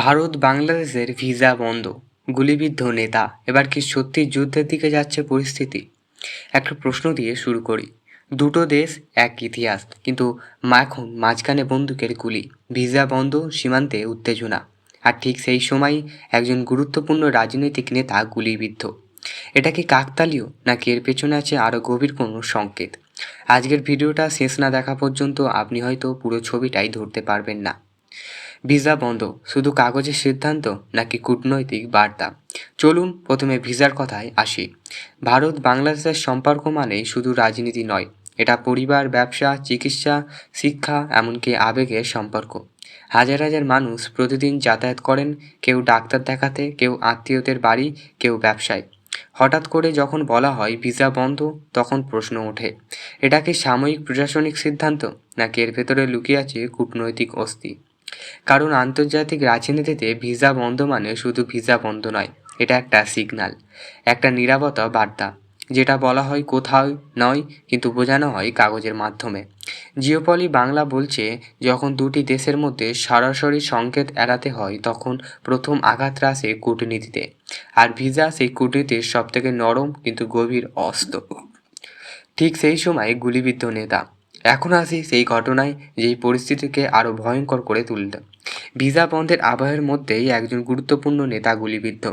ভারত বাংলাদেশের ভিসা বন্ধ। গুলিবিদ্ধ নেতা, এবার কি সত্যি যুদ্ধের দিকে যাচ্ছে পরিস্থিতি? একটা প্রশ্ন দিয়ে শুরু করি। দুটো দেশ এক ইতিহাস, কিন্তু মা এখন মাঝখানে বন্দুকের গুলি, ভিসা বন্ধ, সীমান্তে উত্তেজনা। আর ঠিক সেই সময়ই একজন গুরুত্বপূর্ণ রাজনৈতিক নেতা গুলিবিদ্ধ। এটা কি কাকতালীয়, নাকি এর পেছনে আছে আরও গভীর কোনো সংকেত? আজকের ভিডিওটা শেষ না দেখা পর্যন্ত আপনি হয়তো পুরো ছবিটাই ধরতে পারবেন না। ভিসা বন্ধ। শুধু কাগজের সিদ্ধান্ত নাকি কূটনৈতিক বার্তা? চলুন প্রথমে ভিসার কথায় আসি। ভারত বাংলাদেশের সম্পর্ক মানে শুধু রাজনীতি নয়, এটা পরিবার, ব্যবসা, চিকিৎসা, শিক্ষা, এমনকি আবেগের সম্পর্ক। হাজার হাজার মানুষ প্রতিদিন যাতায়াত করেন, কেউ ডাক্তার দেখাতে, কেউ আত্মীয়দের বাড়ি, কেউ ব্যবসায়। হঠাৎ করে যখন বলা হয় ভিসা বন্ধ, তখন প্রশ্ন ওঠে, এটা কি সাময়িক প্রশাসনিক সিদ্ধান্ত, নাকি এর ভেতরে লুকিয়ে আছে কূটনৈতিক অস্থি? কারণ আন্তর্জাতিক রাজনীতিতে ভিসা বন্ধ মানে শুধু ভিসা বন্ধ নয়, এটা একটা সিগন্যাল একটা নিরাপত্তা বার্তা, যেটা বলা হয় কোথাও নয় কিন্তু বোঝানো হয় কাগজের মাধ্যমে। জিওপলি বাংলা বলছে, যখন দুটি দেশের মধ্যে সরাসরি সংকেত এড়াতে হয়, তখন প্রথম আঘাত আসে কূটনীতিতে, আর ভিসা সেই কূটনীতির সবথেকে নরম কিন্তু গভীর অস্ত্র। ঠিক সেই সময় গুলিবিদ্ধ নেতা এখন আসি সেই ঘটনায় যেই পরিস্থিতিকে আরও ভয়ঙ্কর করে তুলল ভিসা বন্ধের আবহের মধ্যেই একজন গুরুত্বপূর্ণ নেতা গুলিবিদ্ধ।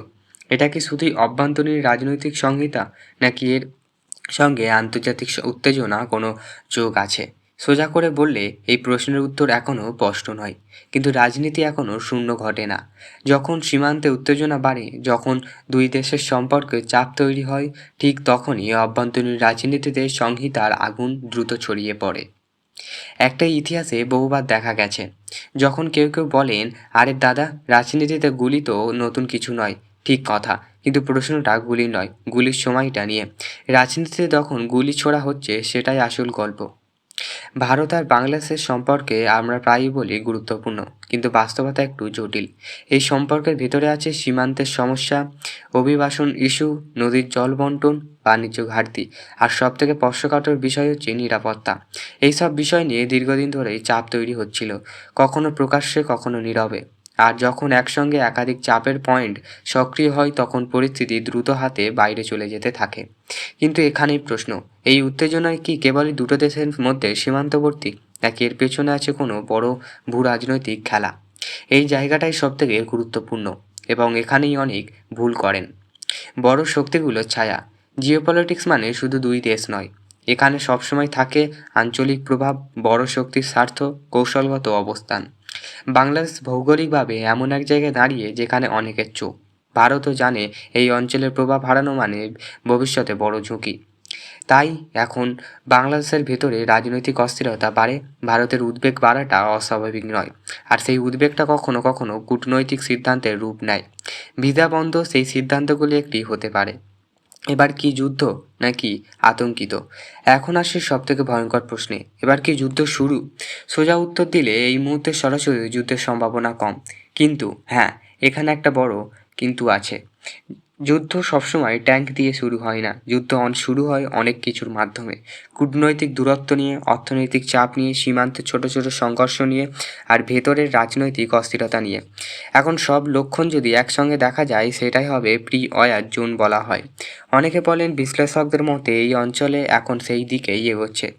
এটা কি শুধুই অভ্যন্তরীণ রাজনৈতিক সংহিতা, নাকি এর সঙ্গে আন্তর্জাতিক উত্তেজনা কোনো যোগ আছে? সোজা করে বললে, এই প্রশ্নের উত্তর এখনও স্পষ্ট নয়। কিন্তু রাজনীতি এখনও শূন্য ঘটে না। যখন সীমান্তে উত্তেজনা বাড়ে, যখন দুই দেশের সম্পর্কে চাপ তৈরি হয়, ঠিক তখনই অভ্যন্তরীণ রাজনীতিতে সংহিতার আগুন দ্রুত ছড়িয়ে পড়ে। একটা ইতিহাসে বহুবার দেখা গেছে, যখন কেউ কেউ বলেন, আরে দাদা, রাজনীতিতে গুলি তো নতুন কিছু নয়। ঠিক কথা, কিন্তু প্রশ্নটা গুলি নয়, গুলির সময়টা নিয়ে। রাজনীতিতে যখন গুলি ছোড়া হচ্ছে, সেটাই আসল গল্প। ভারত আর বাংলাদেশের সম্পর্কে আমরা প্রায়ই বলি গুরুত্বপূর্ণ, কিন্তু বাস্তবতা একটু জটিল। এই সম্পর্কের ভেতরে আছে সীমান্তের সমস্যা, অভিবাসন ইস্যু, নদীর জল বন্টন, বাণিজ্য ঘাটতি, আর সব থেকে স্পর্শকাতর বিষয় হচ্ছে নিরাপত্তা। এইসব বিষয় নিয়ে দীর্ঘদিন ধরেই চাপ তৈরি হচ্ছিল, কখনো প্রকাশ্যে, কখনো নীরবে। আর যখন একসঙ্গে একাধিক চাপের পয়েন্ট সক্রিয় হয়, তখন পরিস্থিতি দ্রুত হাতে বাইরে চলে যেতে থাকে। কিন্তু এখানেই প্রশ্ন, এই উত্তেজনায় কি কেবলই দুটো দেশের মধ্যে সীমান্তবর্তী, নাকি এর পেছনে আছে কোনো বড় ভূ রাজনৈতিক খেলা? এই জায়গাটাই সবথেকে গুরুত্বপূর্ণ, এবং এখানেই অনেক ভুল করেন। বড় শক্তিগুলোর ছায়া, জিওপলিটিক্স মানে শুধু দুই দেশ নয়। এখানে সবসময় থাকে আঞ্চলিক প্রভাব, বড় শক্তির স্বার্থ, কৌশলগত অবস্থান। বাংলাদেশ ভৌগোলিকভাবে এমন এক জায়গায় দাঁড়িয়ে যেখানে অনেকের চোখ। ভারতও জানে এই অঞ্চলের প্রভাব হারানো মানে ভবিষ্যতে বড় ঝুঁকি। তাই এখন বাংলাদেশের ভেতরে রাজনৈতিক অস্থিরতা বাড়ে, ভারতের উদ্বেগ বাড়াটা অস্বাভাবিক নয়। আর সেই উদ্বেগটা কখনো কখনো কূটনৈতিক সিদ্ধান্তের রূপ নেয়। ভিসা বন্ধ সেই সিদ্ধান্তগুলি একটি হতে পারে। এবার কি যুদ্ধ নাকি আতঙ্কিত? এখন আসে সব থেকে ভয়ঙ্কর প্রশ্নে, এবার কি যুদ্ধ শুরু? সোজা উত্তর দিলে এই মুহূর্তে সরাসরি যুদ্ধের সম্ভাবনা কম। কিন্তু হ্যাঁ এখানে একটা বড় কিন্তু আছে। যুদ্ধ সবসময় ট্যাঙ্ক দিয়ে শুরু হয় না। যুদ্ধ অন শুরু হয় অনেক কিছুর মাধ্যমে। কূটনৈতিক দূরত্ব নিয়ে, অর্থনৈতিক চাপ নিয়ে, সীমান্তে ছোট ছোট সংঘর্ষ নিয়ে আর ভেতরের রাজনৈতিক অস্থিরতা নিয়ে। এখন সব লক্ষণ যদি একসঙ্গে দেখা যায়, সেটাই হবে প্রি অয়ার জোন বলা হয়। অনেকে বলেন বিশ্লেষকদের মতে এই অঞ্চলে এখন সেই দিকেই এগোচ্ছে।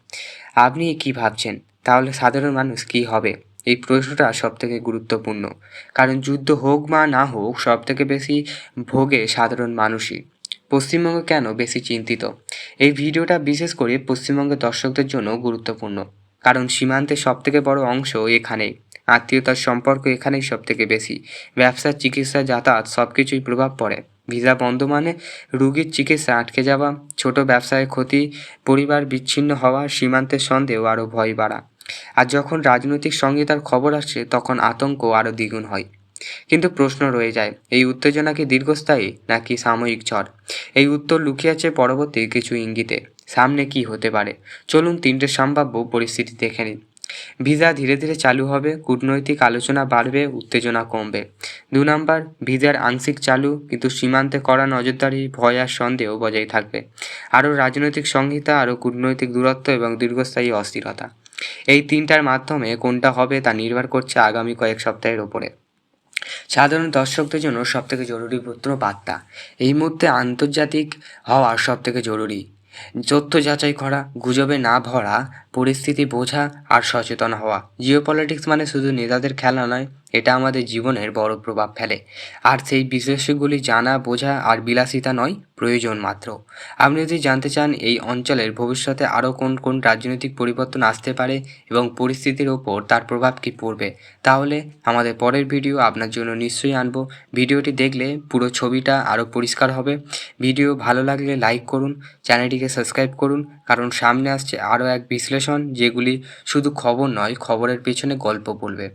আপনি কি ভাবছেন? তাহলে সাধারণ মানুষ কি হবে? এই প্রশ্নটা সব থেকে গুরুত্বপূর্ণ। কারণ যুদ্ধ হোক বা না হোক সব থেকে বেশি ভোগে সাধারণ মানুষই। পশ্চিমবঙ্গ কেন বেশি চিন্তিত? এই ভিডিওটা বিশেষ করে পশ্চিমবঙ্গের দর্শকদের জন্য গুরুত্বপূর্ণ। কারণ সীমান্তের সব থেকে বড় অংশ এখানেই। আত্মীয়তার সম্পর্ক এখানেই সব থেকে বেশি। ব্যবসা চিকিৎসা, যাতায়াত সব কিছুই প্রভাব পড়ে। ভিসা বন্ধ মানে রুগীর চিকিৎসা আটকে যাওয়া, ছোট ব্যবসায় ক্ষতি, পরিবার বিচ্ছিন্ন হওয়া, সীমান্তের সন্দেহ আরও ভয় বাড়া। আর যখন রাজনৈতিক সঙ্গে তার খবর আসে, তখন আতঙ্ক আরও দ্বিগুণ হয়। কিন্তু প্রশ্ন রয়ে যায়, এই উত্তেজনা কি দীর্ঘস্থায়ী নাকি সাময়িক ঝড়? এই উত্তর লুকিয়ে আছে পরবর্তী কিছু ইঙ্গিতে। সামনে কি হতে পারে? চলুন তিনটে সম্ভাব্য পরিস্থিতি দেখে নিন ভিসা ধীরে ধীরে চালু হবে, কূটনৈতিক আলোচনা বাড়বে, উত্তেজনা কমবে। দু নম্বর, ভিসার আংশিক চালু, কিন্তু সীমান্তে করা নজরদারি, ভয় আর সন্দেহ বজায় থাকবে। আরও রাজনৈতিক সংহিতা, আরও কূটনৈতিক দূরত্ব এবং দীর্ঘস্থায়ী অস্থিরতা। এই তিনটার মাধ্যমে কোনটা হবে তা নির্ভর করছে আগামী কয়েক সপ্তাহের ওপরে। সাধারণ দর্শকদের জন্য সবথেকে জরুরি পুত্র বার্তা। এই মুহূর্তে আন্তর্জাতিক হওয়া সবথেকে জরুরি। তথ্য যাচাই করা, গুজবে না ভরা, পরিস্থিতি বোঝা আর সচেতন হওয়া। জিও মানে শুধু নেতাদের খেলা নয় এটা আমাদের জীবনের বড় প্রভাব ফেলে। আর সেই বিষয়গুলি জানা, বোঝা আর বিলাসিতা নয়, প্রয়োজন মাত্র। আপনি যদি জানতে চান এই অঞ্চলের ভবিষ্যতে আরও কোন কোন রাজনৈতিক পরিবর্তন আসতে পারে এবং পরিস্থিতির ওপর তার প্রভাব কী পড়বে, তাহলে আমাদের পরের ভিডিও আপনার জন্য নিশ্চয়ই আনব। ভিডিওটি দেখলে পুরো ছবিটা আরও পরিষ্কার হবে। ভিডিও ভালো লাগলে লাইক করুন, চ্যানেলটিকে সাবস্ক্রাইব করুন, কারণ সামনে আসছে আরও এক বিশ্লেষণ যেগুলি শুধু খবর নয়, খবরের পেছনে গল্প বলবে।